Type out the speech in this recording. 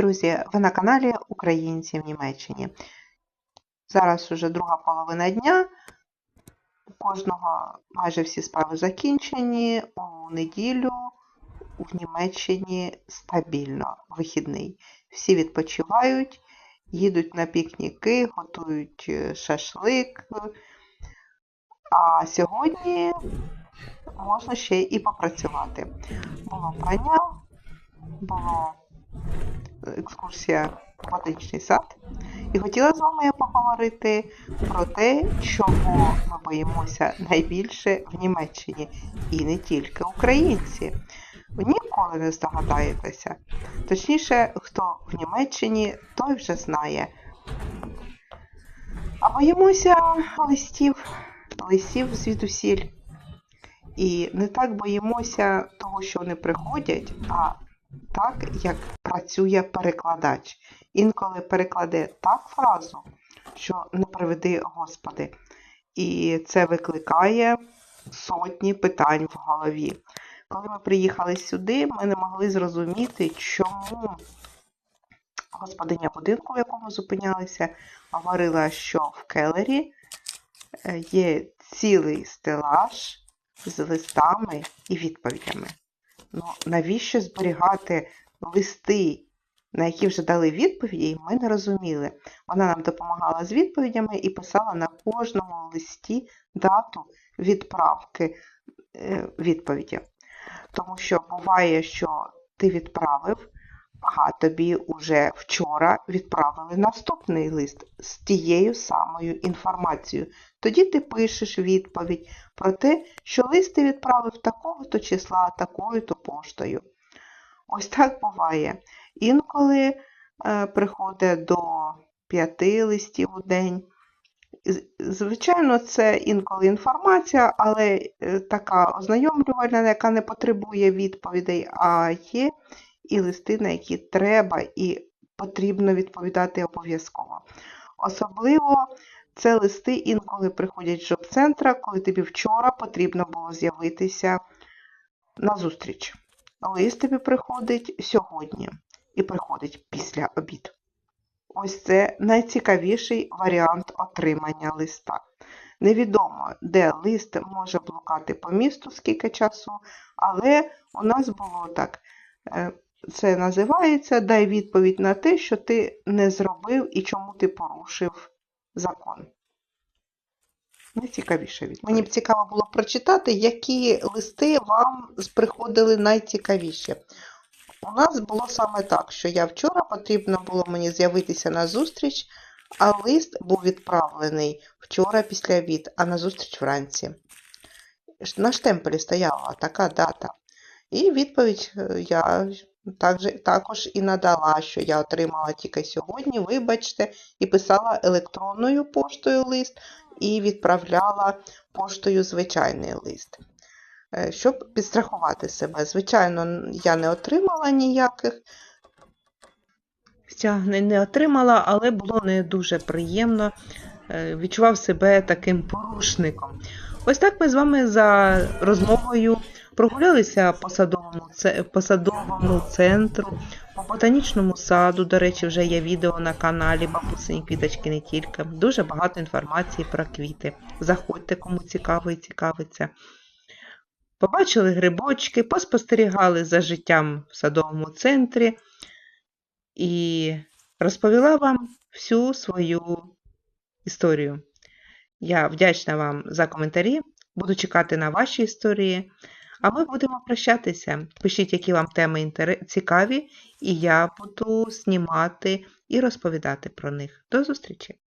Друзі! Ви на каналі Українці в Німеччині. Зараз уже друга половина дня. У кожного майже всі справи закінчені. У неділю в Німеччині стабільно вихідний. Всі відпочивають, їдуть на пікніки, готують е, шашлик. А сьогодні можна ще і попрацювати. Було прання, було екскурсія в ботанічний сад. І хотіла з вами поговорити про те, чого ми боїмося найбільше в Німеччині. І не тільки українці. Ви ніколи не здогадаєтеся. Точніше, хто в Німеччині, той вже знає. А боїмося листів, листів звідусіль. І не так боїмося того, що вони приходять, а так, як працює перекладач. Інколи перекладе так фразу, що не приведи Господи. І це викликає сотні питань в голові. Коли ми приїхали сюди, ми не могли зрозуміти, чому господиня будинку, в якому зупинялися, говорила, що в келері е, є цілий стелаж з листами і відповідями. Ну, навіщо зберігати листи, на які вже дали відповіді, ми не розуміли. Вона нам допомагала з відповідями і писала на кожному листі дату відправки е, відповіді. Тому що буває, що ти відправив, а тобі вже вчора відправили наступний лист з тією самою інформацією. Тоді ти пишеш відповідь про те, що лист ти відправив такого-то числа, такою-то поштою. Ось так буває. Інколи е, приходить до п'яти листів у день. Звичайно, це інколи інформація, але е, така ознайомлювальна, яка не потребує відповідей, а є і листи, на які треба і потрібно відповідати обов'язково. Особливо це листи інколи приходять з жоп-центра, коли тобі вчора потрібно було з'явитися на зустріч. Лист тобі приходить сьогодні і приходить після обід. Ось це найцікавіший варіант отримання листа. Невідомо, де лист може блукати по місту скільки часу, але у нас було так. Е, це називається дай відповідь на те, що ти не зробив і чому ти порушив закон. Найцікавіше відповідь. Мені б цікаво було прочитати, які листи вам приходили найцікавіше. У нас було саме так, що я вчора потрібно було мені з'явитися на зустріч, а лист був відправлений вчора після обід, а на зустріч вранці. На штемпелі стояла така дата. І відповідь е, я також і надала, що я отримала тільки сьогодні, вибачте, і писала електронною поштою лист, і відправляла поштою звичайний лист. Е, щоб підстрахувати себе. Звичайно, я не отримала ніяких стягнень, не отримала, але було не дуже приємно. Е, відчував себе таким порушником. Ось так ми з вами за розмовою прогулялися по садовому, по центру, по ботанічному саду. До речі, вже є відео на каналі Бабусині квіточки не тільки. Дуже багато інформації про квіти. Заходьте, кому цікаво і цікавиться. Побачили грибочки, поспостерігали за життям в садовому центрі і розповіла вам всю свою історію. Я вдячна вам за коментарі, буду чекати на ваші історії, а ми будемо прощатися. Пишіть, які вам теми цікаві, і я буду знімати і розповідати про них. До зустрічі!